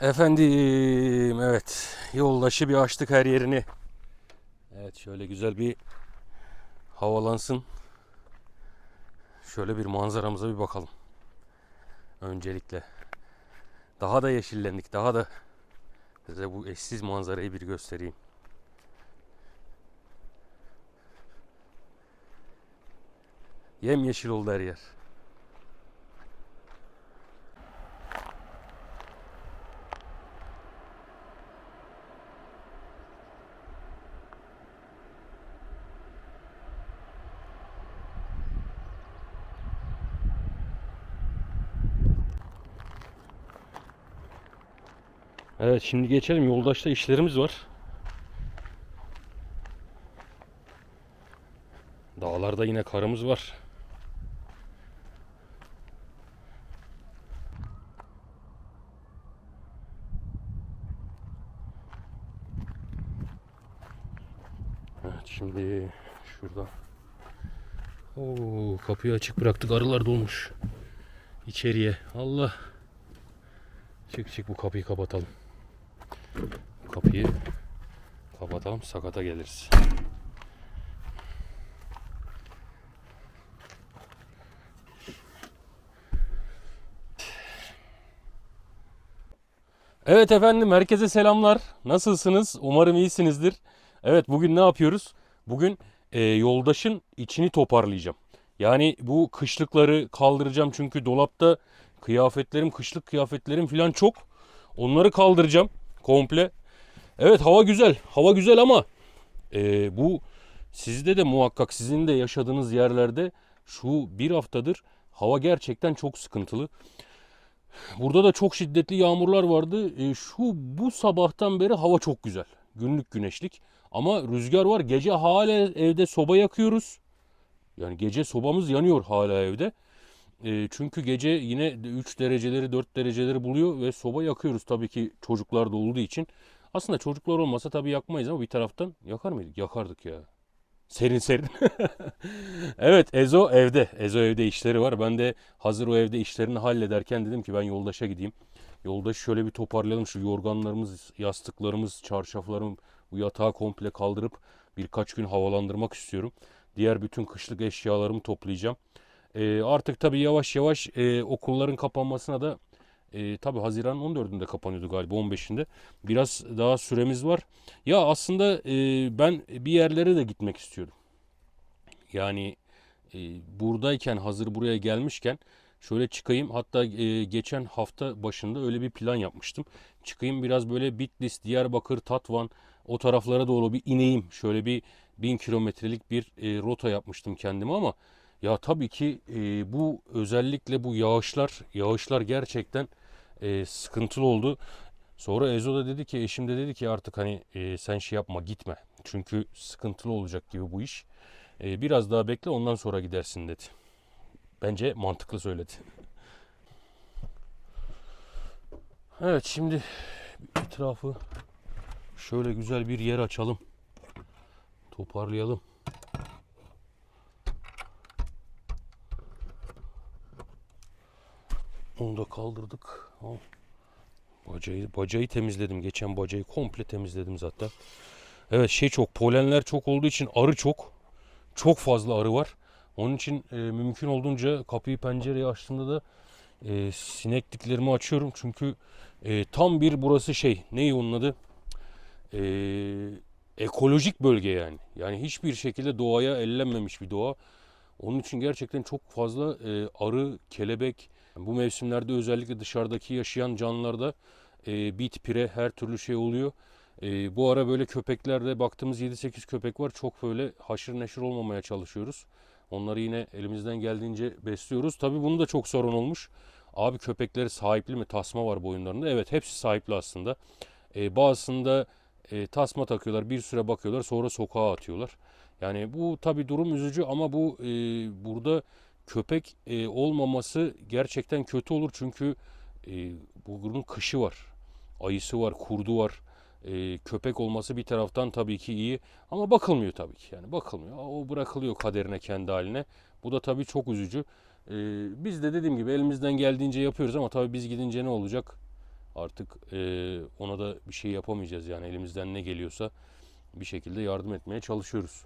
Efendim evet yoldaşı bir açtık her yerini. Evet şöyle güzel bir havalansın. Şöyle bir manzaramıza bir bakalım. Öncelikle. Daha da yeşillendik. Daha da size bu eşsiz manzarayı bir göstereyim. Yem yeşil oldu her yer. Evet şimdi geçelim. Yoldaşta işlerimiz var. Dağlarda yine karımız var. Evet şimdi şurada. Oo, kapıyı açık bıraktık. Arılar dolmuş. İçeriye. Allah. Çık çık bu kapıyı kapatalım. Kapıyı kapatalım. Sakata geliriz. Evet efendim herkese selamlar. Nasılsınız? Umarım iyisinizdir. Evet bugün ne yapıyoruz? Bugün e, yoldaşın içini toparlayacağım. Yani bu kışlıkları kaldıracağım çünkü dolapta kıyafetlerim, kışlık kıyafetlerim falan çok. Onları kaldıracağım komple. Evet hava güzel. Hava güzel ama e, bu sizde de muhakkak sizin de yaşadığınız yerlerde şu bir haftadır hava gerçekten çok sıkıntılı. Burada da çok şiddetli yağmurlar vardı. E, şu bu sabahtan beri hava çok güzel. Günlük güneşlik. Ama rüzgar var. Gece hala evde soba yakıyoruz. Yani gece sobamız yanıyor hala evde. E, çünkü gece yine 3 dereceleri 4 dereceleri buluyor ve soba yakıyoruz tabii ki çocuklar da olduğu için. Aslında çocuklar olmasa tabii yakmayız ama bir taraftan yakar mıydık? Yakardık ya. Serin serin. Evet Ezo evde. Ezo evde işleri var. Ben de hazır o evde işlerini hallederken dedim ki ben yoldaşa gideyim. Yoldaşı şöyle bir toparlayalım. Şu yorganlarımız, yastıklarımız, çarşaflarım, bu yatağı komple kaldırıp birkaç gün havalandırmak istiyorum. Diğer bütün kışlık eşyalarımı toplayacağım. Ee, artık tabii yavaş yavaş e, okulların kapanmasına da e, tabii Haziran 14'ünde kapanıyordu galiba 15'inde. Biraz daha süremiz var. Ya aslında e, ben bir yerlere de gitmek istiyorum. Yani e, buradayken hazır buraya gelmişken şöyle çıkayım. Hatta e, geçen hafta başında öyle bir plan yapmıştım. Çıkayım biraz böyle Bitlis, Diyarbakır, Tatvan o taraflara doğru bir ineyim. Şöyle bir bin kilometrelik bir e, rota yapmıştım kendime ama ya tabii ki e, bu özellikle bu yağışlar yağışlar gerçekten e, sıkıntılı oldu. Sonra Ezo da dedi ki eşim de dedi ki artık hani e, sen şey yapma gitme. Çünkü sıkıntılı olacak gibi bu iş. E, biraz daha bekle ondan sonra gidersin dedi. Bence mantıklı söyledi. Evet şimdi etrafı şöyle güzel bir yer açalım. Toparlayalım. Onu da kaldırdık. Al. Bacayı, bacayı temizledim. Geçen bacayı komple temizledim zaten. Evet şey çok polenler çok olduğu için arı çok. Çok fazla arı var. Onun için e, mümkün olduğunca kapıyı pencereyi açtığımda da e, sinekliklerimi açıyorum. Çünkü e, tam bir burası şey neyi onun adı? E, ekolojik bölge yani. Yani hiçbir şekilde doğaya ellenmemiş bir doğa. Onun için gerçekten çok fazla e, arı, kelebek, bu mevsimlerde özellikle dışarıdaki yaşayan canlılarda e, bit, pire her türlü şey oluyor. E, bu ara böyle köpeklerde baktığımız 7-8 köpek var. Çok böyle haşır neşir olmamaya çalışıyoruz. Onları yine elimizden geldiğince besliyoruz. Tabii bunu da çok sorun olmuş. Abi köpekleri sahipli mi? Tasma var boyunlarında. Evet hepsi sahipli aslında. E, bazısında e, tasma takıyorlar. Bir süre bakıyorlar sonra sokağa atıyorlar. Yani bu tabii durum üzücü ama bu e, burada köpek e, olmaması gerçekten kötü olur. Çünkü e, bunun kışı var. Ayısı var, kurdu var. E, köpek olması bir taraftan tabii ki iyi ama bakılmıyor tabii ki. Yani bakılmıyor. O bırakılıyor kaderine kendi haline. Bu da tabii çok üzücü. E, biz de dediğim gibi elimizden geldiğince yapıyoruz ama tabii biz gidince ne olacak? Artık e, ona da bir şey yapamayacağız yani elimizden ne geliyorsa bir şekilde yardım etmeye çalışıyoruz.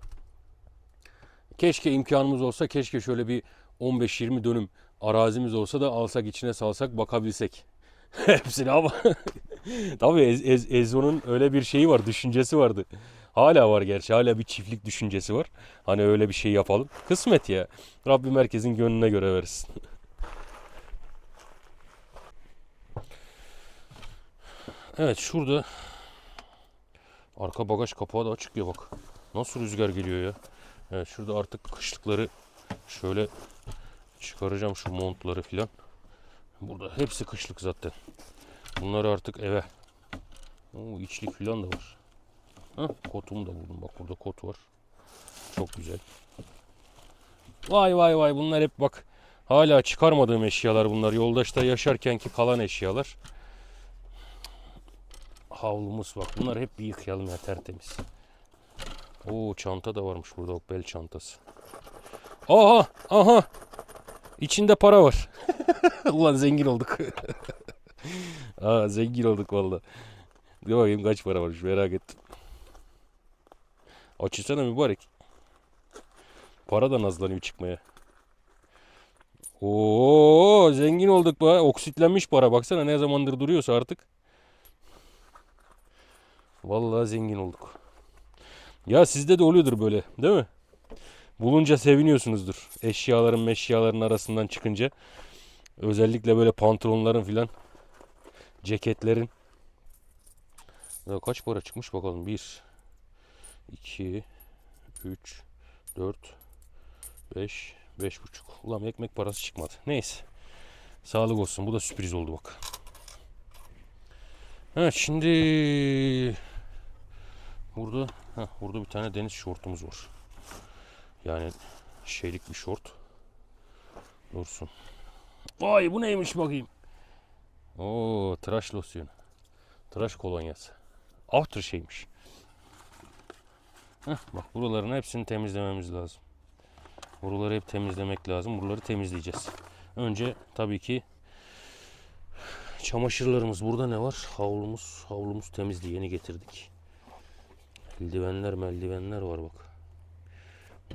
Keşke imkanımız olsa, keşke şöyle bir 15-20 dönüm arazimiz olsa da alsak içine salsak bakabilsek. Hepsini ama tabii Ez- Ez- Ezo'nun öyle bir şeyi var, düşüncesi vardı. Hala var gerçi, hala bir çiftlik düşüncesi var. Hani öyle bir şey yapalım. Kısmet ya. Rabbim herkesin gönlüne göre versin. Evet şurada arka bagaj kapağı da açık ya bak. Nasıl rüzgar geliyor ya. Evet şurada artık kışlıkları şöyle çıkaracağım şu montları filan. Burada hepsi kışlık zaten. Bunları artık eve. Oo, içlik filan da var. Hah, kotumu da buldum. Bak burada kot var. Çok güzel. Vay vay vay bunlar hep bak. Hala çıkarmadığım eşyalar bunlar. Yoldaşta yaşarkenki kalan eşyalar. Havlumuz bak. Bunları hep bir yıkayalım ya tertemiz. Oo çanta da varmış burada. Bel çantası. Aha aha. İçinde para var. Ulan zengin olduk. Aa zengin olduk valla. Bir bakayım kaç para varmış merak ettim. Açılsana mübarek. Para da nazlanıyor çıkmaya. Oo zengin olduk be. Oksitlenmiş para. Baksana ne zamandır duruyorsa artık. Vallahi zengin olduk. Ya sizde de oluyordur böyle, değil mi? Bulunca seviniyorsunuzdur. Eşyaların meşyaların arasından çıkınca. Özellikle böyle pantolonların filan. Ceketlerin. Ya kaç para çıkmış bakalım. 1 2 3 4 5 5 buçuk. Ulan ekmek parası çıkmadı. Neyse. Sağlık olsun. Bu da sürpriz oldu bak. Evet şimdi burada heh, burada bir tane deniz şortumuz var. Yani şeylik bir şort. Dursun. Vay bu neymiş bakayım. Oo tıraş losyonu. Tıraş kolonyası. After şeymiş. Heh, bak buraların hepsini temizlememiz lazım. Buraları hep temizlemek lazım. Buraları temizleyeceğiz. Önce tabii ki çamaşırlarımız. Burada ne var? Havlumuz. Havlumuz temizdi. Yeni getirdik. Eldivenler meldivenler var bak.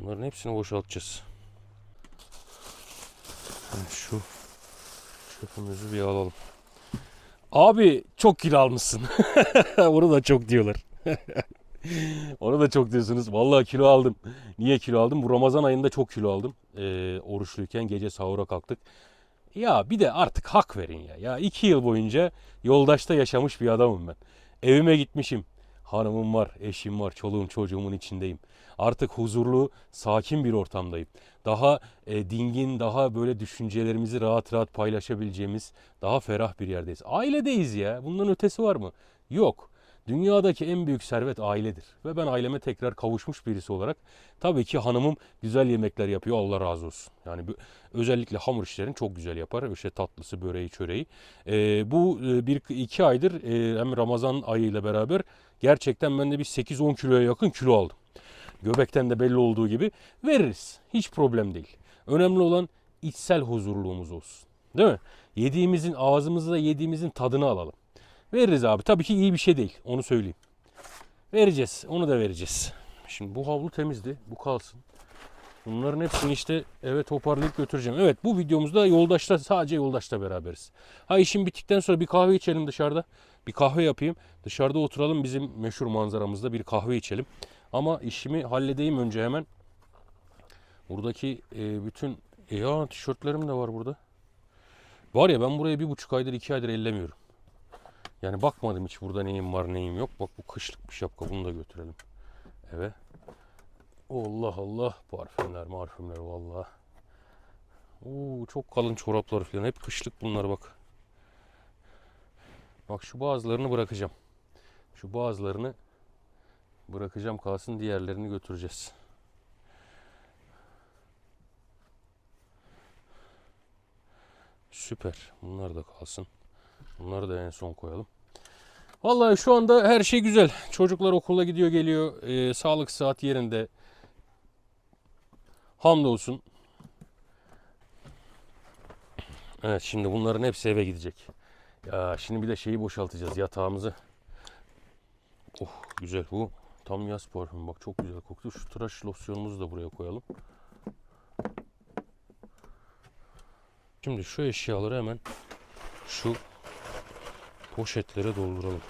Bunların hepsini boşaltacağız. Şu çöpümüzü bir alalım. Abi çok kilo almışsın. Onu da çok diyorlar. Onu da çok diyorsunuz. Vallahi kilo aldım. Niye kilo aldım? Bu Ramazan ayında çok kilo aldım. Ee, oruçluyken gece sahura kalktık. Ya bir de artık hak verin ya. Ya iki yıl boyunca yoldaşta yaşamış bir adamım ben. Evime gitmişim. Hanımım var, eşim var, çoluğum çocuğumun içindeyim. Artık huzurlu, sakin bir ortamdayım. Daha e, dingin, daha böyle düşüncelerimizi rahat rahat paylaşabileceğimiz, daha ferah bir yerdeyiz. Ailedeyiz ya. Bundan ötesi var mı? Yok. Dünyadaki en büyük servet ailedir. Ve ben aileme tekrar kavuşmuş birisi olarak tabii ki hanımım güzel yemekler yapıyor. Allah razı olsun. Yani bu, özellikle hamur işlerini çok güzel yapar. İşte tatlısı, böreği, çöreği. Ee, bu e, bir iki aydır e, hem Ramazan ayıyla beraber gerçekten ben de bir 8-10 kiloya yakın kilo aldım. Göbekten de belli olduğu gibi veririz. Hiç problem değil. Önemli olan içsel huzurluğumuz olsun. Değil mi? Yediğimizin ağzımızda yediğimizin tadını alalım. Veririz abi. Tabii ki iyi bir şey değil. Onu söyleyeyim. Vereceğiz. Onu da vereceğiz. Şimdi bu havlu temizdi. Bu kalsın. Bunların hepsini işte eve toparlayıp götüreceğim. Evet bu videomuzda yoldaşla sadece yoldaşla beraberiz. Ha işim bittikten sonra bir kahve içelim dışarıda. Bir kahve yapayım. Dışarıda oturalım bizim meşhur manzaramızda bir kahve içelim. Ama işimi halledeyim önce hemen. Buradaki e, bütün e, ya tişörtlerim de var burada. Var ya ben buraya bir buçuk aydır iki aydır ellemiyorum. Yani bakmadım hiç burada neyim var neyim yok. Bak bu kışlık bir şapka bunu da götürelim eve. Allah Allah parfümler marfümler valla. Oo, çok kalın çoraplar falan hep kışlık bunlar bak. Bak şu bazılarını bırakacağım. Şu bazılarını bırakacağım kalsın diğerlerini götüreceğiz. Süper. Bunlar da kalsın. Bunları da en son koyalım. Vallahi şu anda her şey güzel. Çocuklar okula gidiyor geliyor. Ee, sağlık saat yerinde. Hamdolsun. Evet şimdi bunların hepsi eve gidecek. Ya şimdi bir de şeyi boşaltacağız yatağımızı. Oh güzel bu tam yaz parfümü bak çok güzel koktu. Şu tıraş losyonumuzu da buraya koyalım. Şimdi şu eşyaları hemen şu poşetlere dolduralım.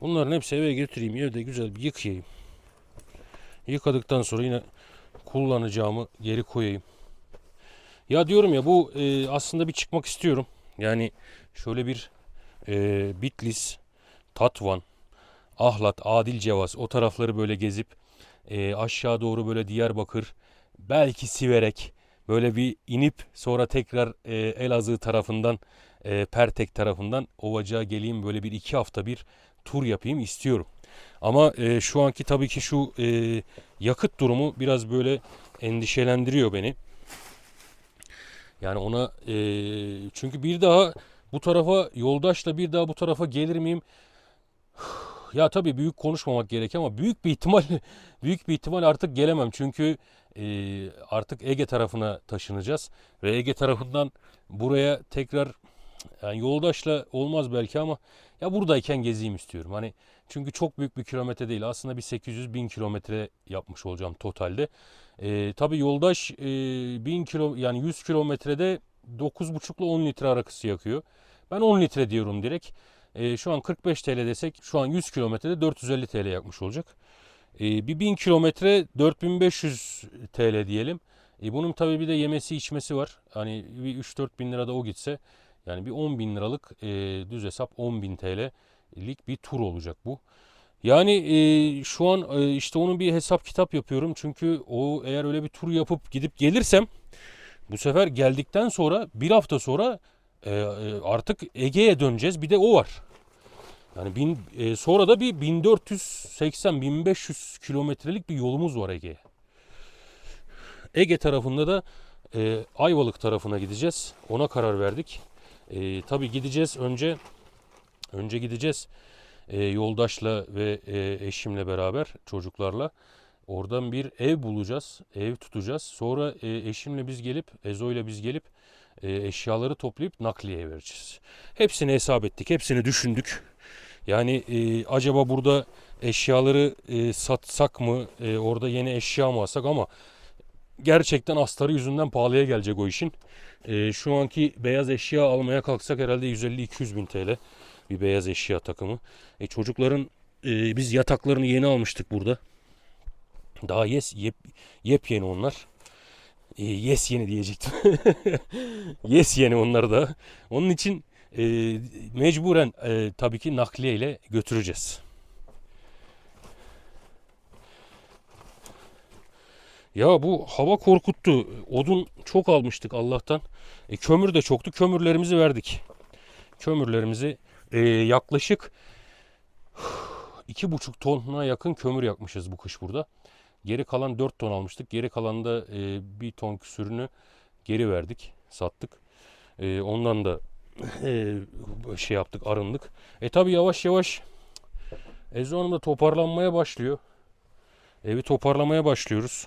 Bunların hepsi eve götüreyim evde güzel bir yıkayayım. Yıkadıktan sonra yine kullanacağımı geri koyayım. Ya diyorum ya bu e, aslında bir çıkmak istiyorum. Yani şöyle bir e, Bitlis, Tatvan, Ahlat, Adil Cevaz o tarafları böyle gezip e, aşağı doğru böyle Diyarbakır, belki Siverek böyle bir inip sonra tekrar e, Elazığ tarafından e, Pertek tarafından Ovacığa geleyim böyle bir iki hafta bir tur yapayım istiyorum. Ama e, şu anki tabii ki şu e, yakıt durumu biraz böyle endişelendiriyor beni. Yani ona e, çünkü bir daha bu tarafa yoldaşla bir daha bu tarafa gelir miyim? Ya tabii büyük konuşmamak gerek ama büyük bir ihtimal büyük bir ihtimal artık gelemem. Çünkü e, artık Ege tarafına taşınacağız ve Ege tarafından buraya tekrar yani yoldaşla olmaz belki ama ya buradayken gezeyim istiyorum. Hani çünkü çok büyük bir kilometre değil. Aslında bir 800 bin kilometre yapmış olacağım totalde. E, tabii yoldaş e, 1000 kilo yani 100 kilometrede 9,5 ile 10 litre arası yakıyor. Ben 10 litre diyorum direkt. E, şu an 45 TL desek şu an 100 kilometrede 450 TL yakmış olacak. E, bir 1000 kilometre 4500 TL diyelim. E, bunun tabii bir de yemesi içmesi var. Hani bir 3-4 bin lirada o gitse yani bir 10 bin liralık e, düz hesap 10 bin TL'lik bir tur olacak bu. Yani e, şu an e, işte onun bir hesap kitap yapıyorum. Çünkü o eğer öyle bir tur yapıp gidip gelirsem bu sefer geldikten sonra bir hafta sonra e, e, artık Ege'ye döneceğiz. Bir de o var. Yani bin, e, sonra da bir 1480-1500 kilometrelik bir yolumuz var Ege'ye. Ege tarafında da e, Ayvalık tarafına gideceğiz. Ona karar verdik. E, tabii gideceğiz önce önce gideceğiz e, yoldaşla ve e, eşimle beraber çocuklarla oradan bir ev bulacağız. Ev tutacağız. Sonra e, eşimle biz gelip Ezo ile biz gelip e, eşyaları toplayıp nakliyeye vereceğiz. Hepsini hesap ettik. Hepsini düşündük. Yani e, acaba burada eşyaları e, satsak mı? E, orada yeni eşya mı alsak ama gerçekten astarı yüzünden pahalıya gelecek o işin. E, şu anki beyaz eşya almaya kalksak herhalde 150-200 bin TL bir beyaz eşya takımı. E, çocukların e, biz yataklarını yeni almıştık burada. Daha yes yep, yepyeni onlar. E, yes yeni diyecektim. yes yeni onlar da. Onun için e, mecburen e, tabii ki nakliye ile götüreceğiz. Ya bu hava korkuttu. Odun çok almıştık Allah'tan. E, kömür de çoktu. Kömürlerimizi verdik. Kömürlerimizi e, yaklaşık iki buçuk tona yakın kömür yakmışız bu kış burada. Geri kalan 4 ton almıştık. Geri kalan da e, bir ton küsürünü geri verdik, sattık. E, ondan da e, şey yaptık, arındık. E tabi yavaş yavaş Ezo Hanım da toparlanmaya başlıyor. Evi toparlamaya başlıyoruz.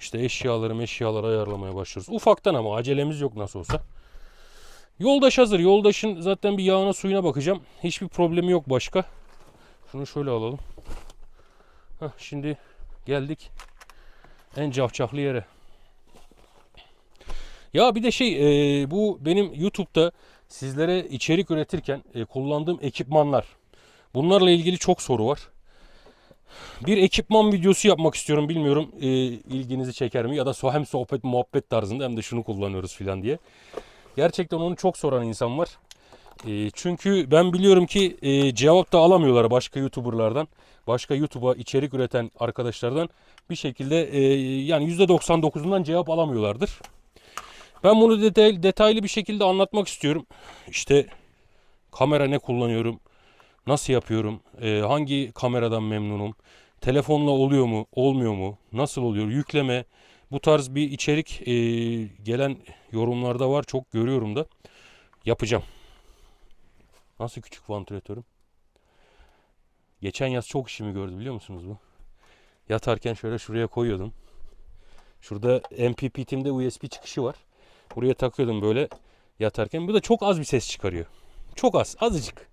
İşte eşyaları meşyaları ayarlamaya başlıyoruz. Ufaktan ama acelemiz yok nasıl olsa. Yoldaş hazır. Yoldaşın zaten bir yağına suyuna bakacağım. Hiçbir problemi yok başka. Şunu şöyle alalım. Heh, şimdi geldik en cafcaflı yere. Ya bir de şey e, bu benim YouTube'da sizlere içerik üretirken e, kullandığım ekipmanlar. Bunlarla ilgili çok soru var. Bir ekipman videosu yapmak istiyorum. Bilmiyorum e, ilginizi çeker mi ya da hem sohbet muhabbet tarzında hem de şunu kullanıyoruz filan diye. Gerçekten onu çok soran insan var. E, çünkü ben biliyorum ki e, cevap da alamıyorlar başka YouTuber'lardan. Başka YouTube'a içerik üreten arkadaşlardan bir şekilde e, yani %99'undan cevap alamıyorlardır. Ben bunu detay, detaylı bir şekilde anlatmak istiyorum. İşte kamera ne kullanıyorum, nasıl yapıyorum, e, hangi kameradan memnunum, telefonla oluyor mu, olmuyor mu, nasıl oluyor, yükleme, bu tarz bir içerik e, gelen yorumlarda var. Çok görüyorum da. Yapacağım. Nasıl küçük vantilatörüm? Geçen yaz çok işimi gördü biliyor musunuz bu? Yatarken şöyle şuraya koyuyordum. Şurada MPPT'imde USB çıkışı var. Buraya takıyordum böyle yatarken. Bu da çok az bir ses çıkarıyor. Çok az, azıcık.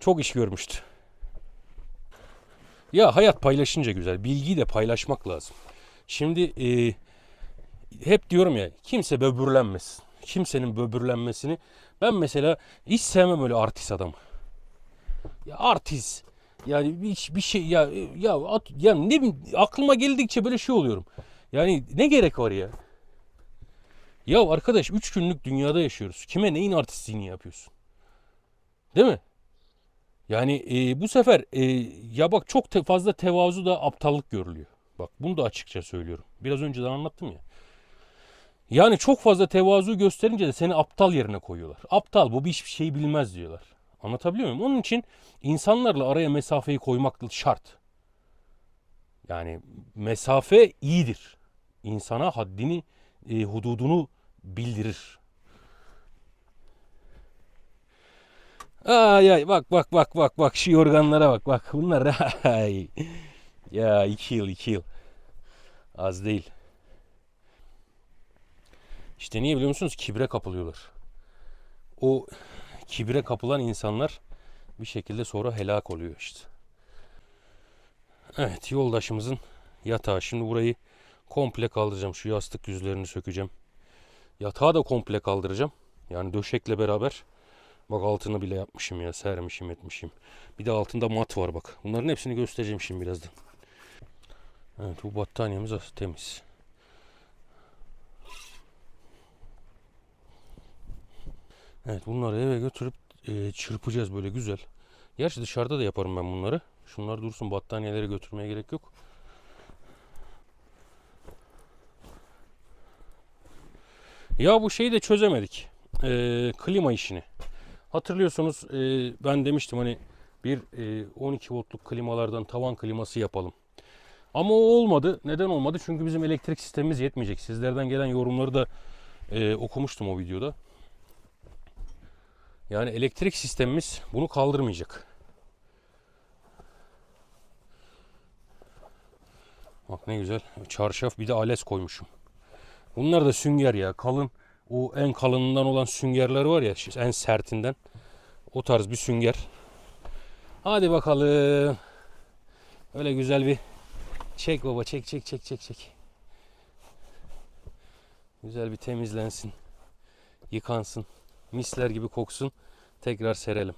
Çok iş görmüştü. Ya hayat paylaşınca güzel. Bilgiyi de paylaşmak lazım. Şimdi e, hep diyorum ya kimse böbürlenmesin. Kimsenin böbürlenmesini ben mesela hiç sevmem öyle artist adamı. Ya artist. Yani bir, bir şey ya ya at, ya ne aklıma geldikçe böyle şey oluyorum. Yani ne gerek var ya? Ya arkadaş 3 günlük dünyada yaşıyoruz. Kime neyin artistliğini yapıyorsun? Değil mi? Yani e, bu sefer e, ya bak çok te- fazla tevazu da aptallık görülüyor. Bak bunu da açıkça söylüyorum. Biraz önce de anlattım ya. Yani çok fazla tevazu gösterince de seni aptal yerine koyuyorlar. Aptal bu bir hiçbir şey bilmez diyorlar. Anlatabiliyor muyum? Onun için insanlarla araya mesafeyi koymak şart. Yani mesafe iyidir. İnsana haddini, e, hududunu bildirir. Ay ay bak bak bak bak bak şu yorganlara bak bak bunlar ay. Ya iki yıl iki yıl. Az değil. İşte niye biliyor musunuz? Kibre kapılıyorlar. O kibre kapılan insanlar bir şekilde sonra helak oluyor işte. Evet yoldaşımızın yatağı. Şimdi burayı komple kaldıracağım. Şu yastık yüzlerini sökeceğim. Yatağı da komple kaldıracağım. Yani döşekle beraber. Bak altını bile yapmışım ya. Sermişim etmişim. Bir de altında mat var bak. Bunların hepsini göstereceğim şimdi birazdan. Evet bu battaniyemiz temiz. Evet bunları eve götürüp e, çırpacağız böyle güzel. Gerçi dışarıda da yaparım ben bunları. Şunlar dursun battaniyeleri götürmeye gerek yok. Ya bu şeyi de çözemedik. E, klima işini. Hatırlıyorsunuz e, ben demiştim hani bir e, 12 voltluk klimalardan tavan kliması yapalım. Ama o olmadı. Neden olmadı? Çünkü bizim elektrik sistemimiz yetmeyecek. Sizlerden gelen yorumları da e, okumuştum o videoda. Yani elektrik sistemimiz bunu kaldırmayacak. Bak ne güzel. Çarşaf bir de ales koymuşum. Bunlar da sünger ya. Kalın. O en kalınından olan süngerler var ya. En sertinden. O tarz bir sünger. Hadi bakalım. Öyle güzel bir çek baba çek çek çek çek çek. Güzel bir temizlensin. Yıkansın. Misler gibi koksun. Tekrar serelim.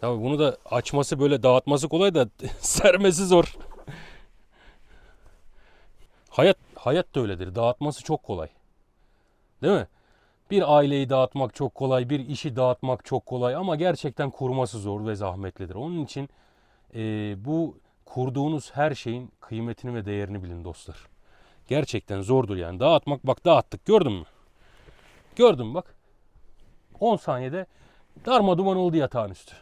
Tabii bunu da açması böyle dağıtması kolay da sermesi zor. Hayat hayat da öyledir. Dağıtması çok kolay. Değil mi? Bir aileyi dağıtmak çok kolay, bir işi dağıtmak çok kolay ama gerçekten kurması zor ve zahmetlidir. Onun için e, bu kurduğunuz her şeyin kıymetini ve değerini bilin dostlar. Gerçekten zordur yani. Dağıtmak bak dağıttık gördün mü? Gördün mü bak. 10 saniyede darma duman oldu yatağın üstü.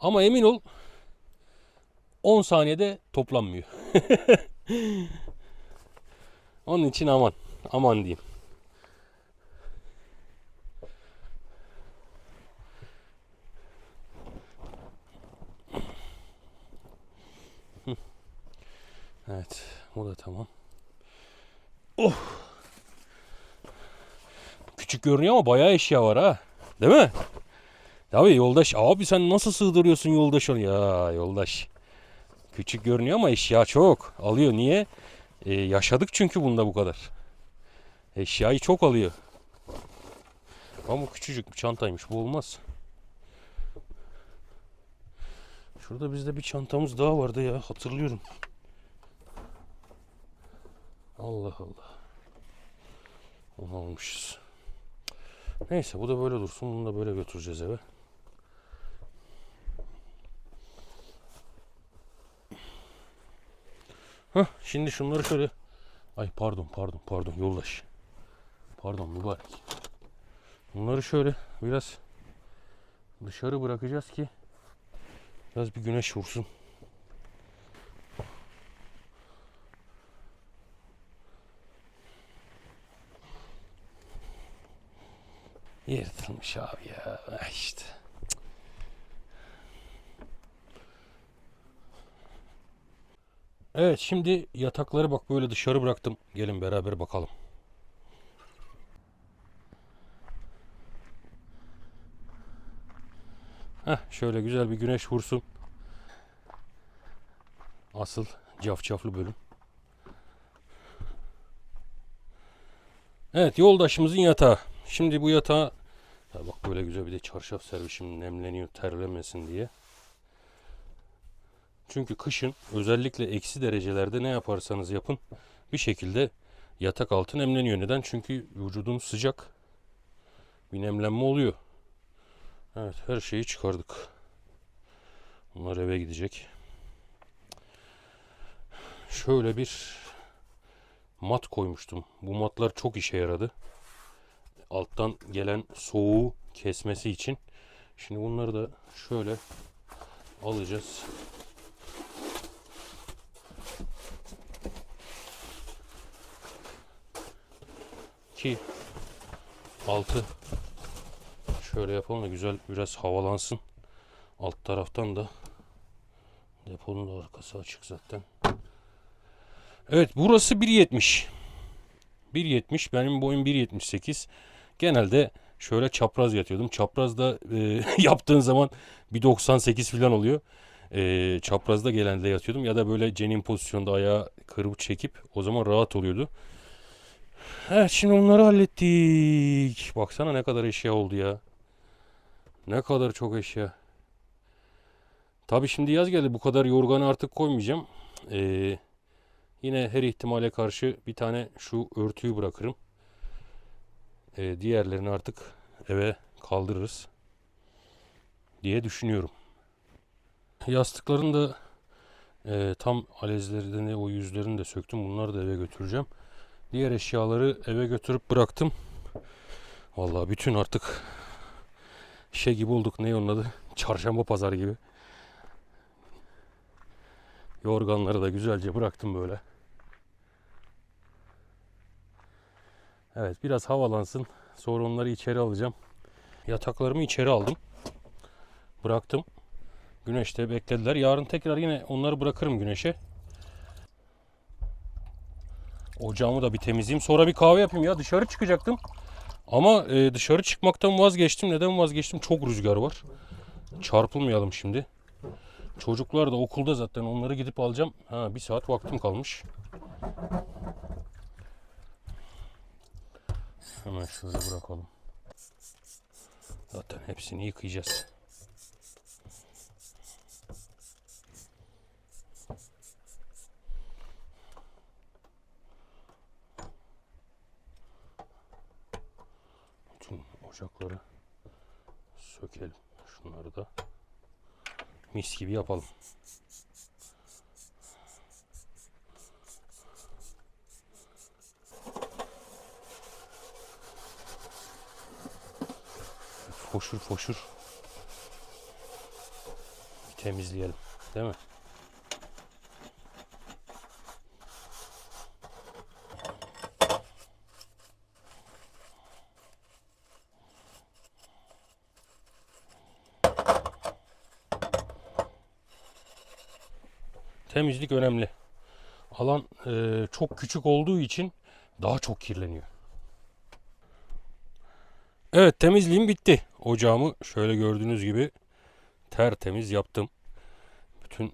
Ama emin ol 10 saniyede toplanmıyor. Onun için aman. Aman diyeyim. Evet. Bu da tamam. Oh. Küçük görünüyor ama bayağı eşya var ha. Değil mi? Tabii yoldaş. Abi sen nasıl sığdırıyorsun yoldaş onu? Ya yoldaş. Küçük görünüyor ama eşya çok. Alıyor. Niye? Ee, yaşadık çünkü bunda bu kadar. Eşyayı çok alıyor. Ama bu küçücük bir çantaymış. Bu olmaz. Şurada bizde bir çantamız daha vardı ya. Hatırlıyorum. Allah Allah. Onu almışız. Neyse bu da böyle dursun. Bunu da böyle götüreceğiz eve. Hah, şimdi şunları şöyle Ay pardon pardon pardon yoldaş. Pardon mübarek. Bunları şöyle biraz dışarı bırakacağız ki biraz bir güneş vursun. Yırtılmış abi ya Ah işte. Evet şimdi yatakları bak böyle dışarı bıraktım. Gelin beraber bakalım. Heh, şöyle güzel bir güneş vursun. Asıl cafcaflı bölüm. Evet yoldaşımızın yatağı. Şimdi bu yatağa ya bak böyle güzel bir de çarşaf sermişim nemleniyor terlemesin diye. Çünkü kışın özellikle eksi derecelerde ne yaparsanız yapın bir şekilde yatak altı nemleniyor. Neden? Çünkü vücudun sıcak. Bir nemlenme oluyor. Evet her şeyi çıkardık. Bunlar eve gidecek. Şöyle bir mat koymuştum. Bu matlar çok işe yaradı. Alttan gelen soğuğu kesmesi için. Şimdi bunları da şöyle alacağız. Ki altı şöyle yapalım da güzel biraz havalansın. Alt taraftan da deponun da arkası açık zaten. Evet burası 1.70. 1.70 benim boyum 1.78. Genelde şöyle çapraz yatıyordum. Çaprazda e, yaptığın zaman 1.98 falan oluyor. E, çaprazda genelde yatıyordum ya da böyle cenin pozisyonda ayağı kırıp çekip o zaman rahat oluyordu. Evet şimdi onları hallettik. Baksana ne kadar eşya oldu ya. Ne kadar çok eşya. Tabii şimdi yaz geldi bu kadar yorganı artık koymayacağım. Ee, yine her ihtimale karşı bir tane şu örtüyü bırakırım. Ee, diğerlerini artık eve kaldırırız diye düşünüyorum. Yastıkların da e, tam alezlerini o yüzlerini de söktüm. Bunları da eve götüreceğim. Diğer eşyaları eve götürüp bıraktım. Vallahi bütün artık şey gibi olduk. Ne onun adı? Çarşamba pazarı gibi. Yorganları da güzelce bıraktım böyle. Evet biraz havalansın. Sonra onları içeri alacağım. Yataklarımı içeri aldım. Bıraktım. Güneşte beklediler. Yarın tekrar yine onları bırakırım güneşe. Ocağımı da bir temizleyeyim. Sonra bir kahve yapayım ya. Dışarı çıkacaktım. Ama e, dışarı çıkmaktan vazgeçtim. Neden vazgeçtim? Çok rüzgar var. Çarpılmayalım şimdi. Çocuklar da okulda zaten. Onları gidip alacağım. Ha, bir saat vaktim kalmış. Hemen şurada bırakalım. Zaten hepsini yıkayacağız. Bütün ocakları sökelim. Şunları da mis gibi yapalım. Foşur foşur. Bir temizleyelim. Değil mi? Temizlik önemli. Alan e, çok küçük olduğu için daha çok kirleniyor. Evet temizliğim bitti. Ocağımı şöyle gördüğünüz gibi tertemiz yaptım. Bütün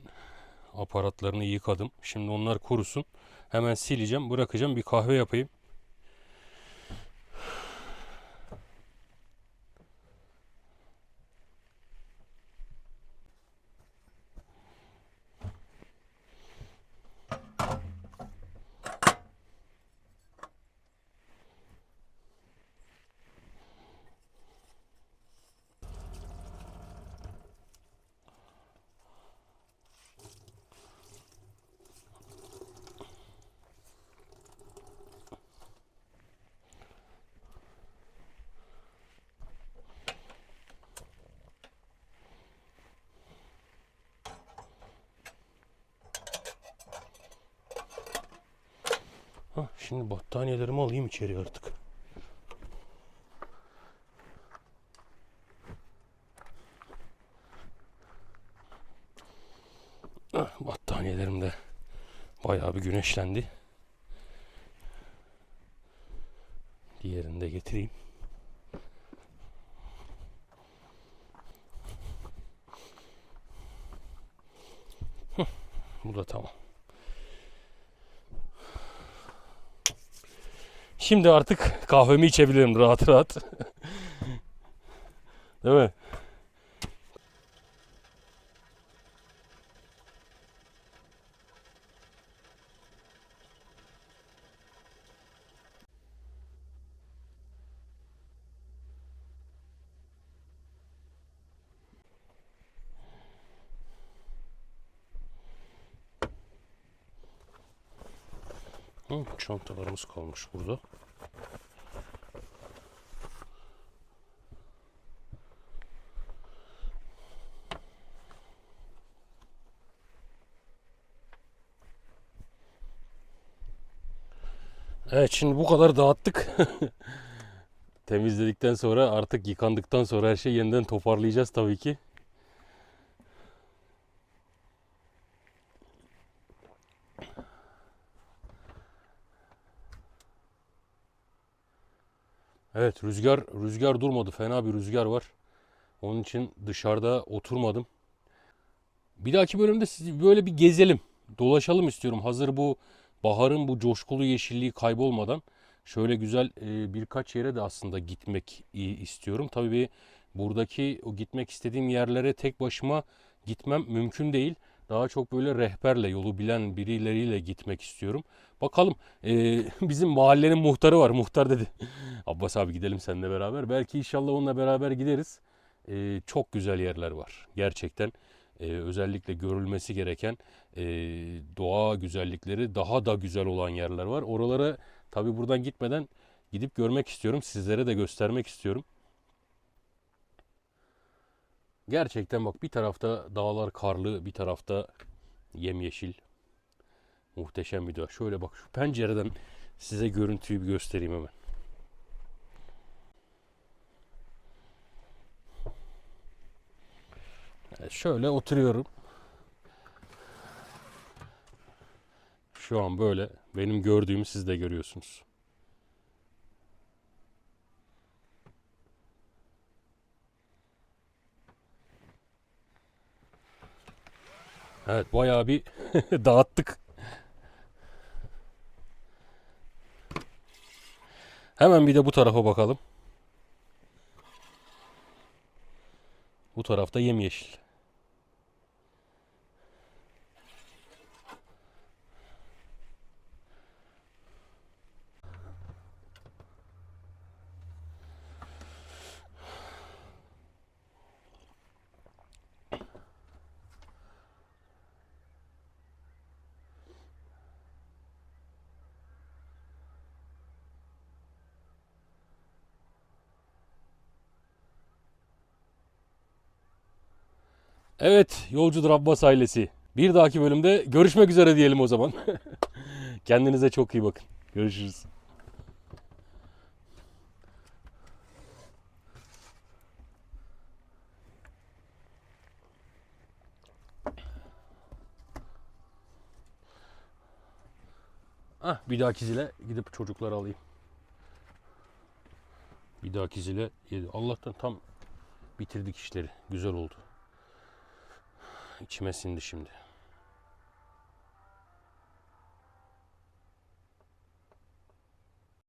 aparatlarını yıkadım. Şimdi onlar kurusun. Hemen sileceğim, bırakacağım. Bir kahve yapayım. Hah, şimdi battaniyelerimi alayım içeri artık. Ah, Battaniyelerimi de Bayağı bir güneşlendi. Diğerini de getireyim. Hıh, Bu da tamam. Şimdi artık kahvemi içebilirim rahat rahat. Değil mi? Hı, çantalarımız kalmış burada. Evet şimdi bu kadar dağıttık. Temizledikten sonra artık yıkandıktan sonra her şeyi yeniden toparlayacağız tabii ki. Evet rüzgar rüzgar durmadı. Fena bir rüzgar var. Onun için dışarıda oturmadım. Bir dahaki bölümde sizi böyle bir gezelim. Dolaşalım istiyorum. Hazır bu baharın bu coşkulu yeşilliği kaybolmadan şöyle güzel e, birkaç yere de aslında gitmek istiyorum. Tabii buradaki o gitmek istediğim yerlere tek başıma gitmem mümkün değil. Daha çok böyle rehberle, yolu bilen birileriyle gitmek istiyorum. Bakalım e, bizim mahallenin muhtarı var. Muhtar dedi. Abbas abi gidelim seninle beraber. Belki inşallah onunla beraber gideriz. E, çok güzel yerler var. Gerçekten e, özellikle görülmesi gereken e, doğa güzellikleri daha da güzel olan yerler var. Oralara tabii buradan gitmeden gidip görmek istiyorum. Sizlere de göstermek istiyorum. Gerçekten bak bir tarafta dağlar karlı, bir tarafta yemyeşil. Muhteşem bir doğa. Şöyle bak şu pencereden size görüntüyü bir göstereyim hemen. Şöyle oturuyorum. Şu an böyle benim gördüğümü siz de görüyorsunuz. Evet bayağı bir dağıttık. Hemen bir de bu tarafa bakalım. Bu tarafta yemyeşil. Evet, Yolcudur Abbas ailesi. Bir dahaki bölümde görüşmek üzere diyelim o zaman. Kendinize çok iyi bakın. Görüşürüz. Ah, bir dahaki zile gidip çocukları alayım. Bir dahaki zile. Allah'tan tam bitirdik işleri. Güzel oldu. İçime sindi şimdi.